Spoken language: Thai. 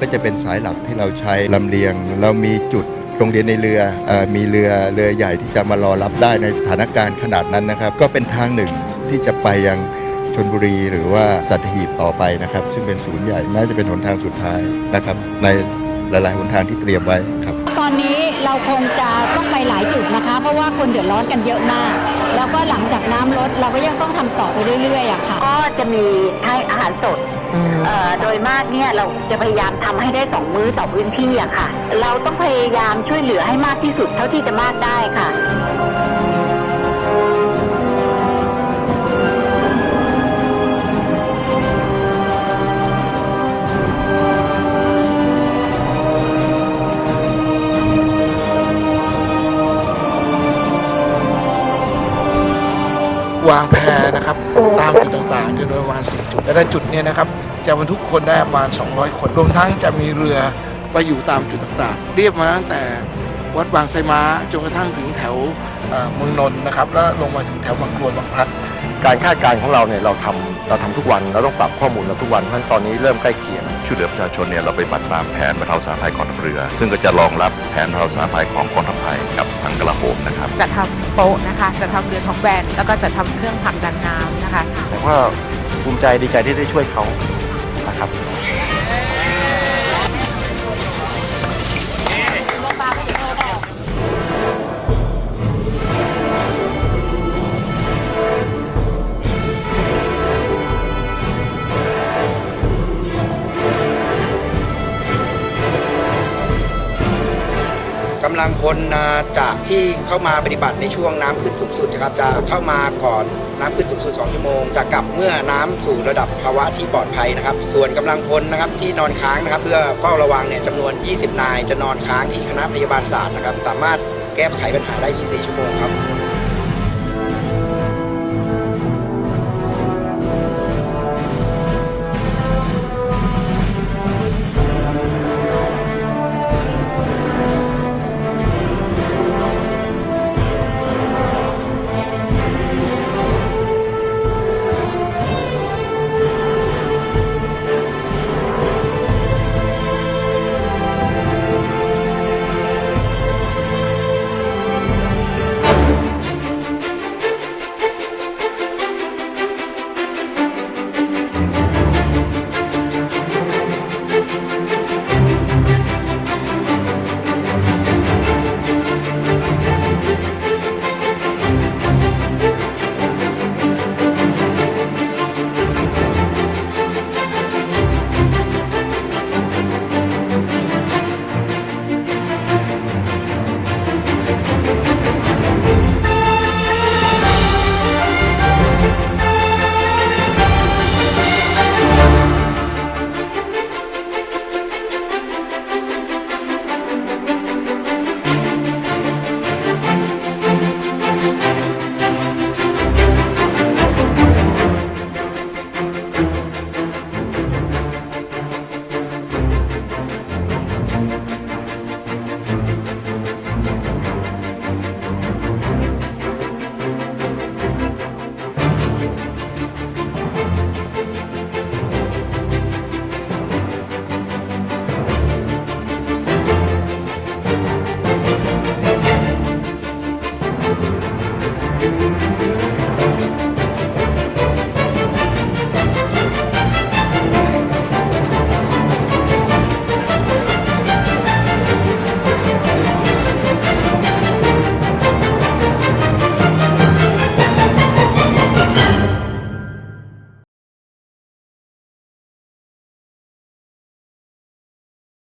ก็จะเป็นสายหลักที่เราใช้ลำเลียง เรามีจุดโรงเรียนในเรือเออมีเรือเรือใหญ่ที่จะมารอรับได้ในสถานการณ์ขนาดนั้นนะครับ ก็เป็นทางหนึ่งที่จะไปยังชนบุรีหรือว่าสัตหีบต่อไปนะครับ ซึ่งเป็นศูนย์ใหญ่น่าจะเป็นหนทางสุดท้ายนะครับ ในหลายๆหนทางที่เตรียมไว้ครับ ตอนนี้เราคงจะต้องไปหลายจุดนะคะ เพราะว่าคนเดือดร้อนกันเยอะมาก แล้วก็หลังจากน้ำลดเราก็ยังต้องทำต่อไปเรื่อยๆอะค่ะก็จะมีให้อาหารสดเอ่อ โดยมากเนี่ยเราจะพยายามทำให้ได้สองมื้อต่อพื้นที่อะค่ะ เราต้องพยายามช่วยเหลือให้มากที่สุดเท่าที่จะมากได้ค่ะวางแพนะครับตามจุดต่างๆจำนวนประมาณ4จุด แต่ละจุดเนี่ยนะครับ จะบรรทุกคนได้ประมาณ 200 คนรวมทั้งจะมีเรือไปอยู่ตามจุดต่างๆ เรียบมาตั้งแต่วัดบางไซม้าจนกระทั่งถึงแถวเอ่อเมืองนนท์นะครับ แล้วลงมาถึงแถวบางกรวยบางพลัดการคาดการณ์ของเราเนี่ยเราทำเราทำทุกวันเราต้องปรับข้อมูลเราทุกวันเพราะฉะนั้นตอนนี้เริ่มใกล้เคียงช่วยเหลือประชาชนเนี่ยเราไปบัตรตามแผนบรรเทาสาธารณภัยกองทัพเรือ ซึ่งก็จะรองรับแผนบรรเทาสาธารณภัยของกองทัพไทยกับทางกลาโหมนะครับจะทำโป๊ะนะคะจะทำเรือท้องแบนแล้วก็จะทำเครื่องผลักดันน้ำนะคะแต่ว่าภูมิใจดีใจที่ได้ช่วยเขา นะค กำลังพลนะจากที่เข้ามาปฏิบัติในช่วงน้ำขึ้นสูงสุดนะครับจะเข้ามาก่อนน้ำขึ้นสูงสุด 2 ชั่วโมง จะกลับเมื่อน้ำสู่ระดับภาวะที่ปลอดภัยนะครับ ส่วนกำลังพลนะครับที่นอนค้างนะครับ เพื่อเฝ้าระวังเนี่ยจำนวน 20 นาย จะนอนค้างที่คณะพยาบาลศาสตร์นะครับ สามารถแก้ไขปัญหาได้ 24 ชั่วโมงครับ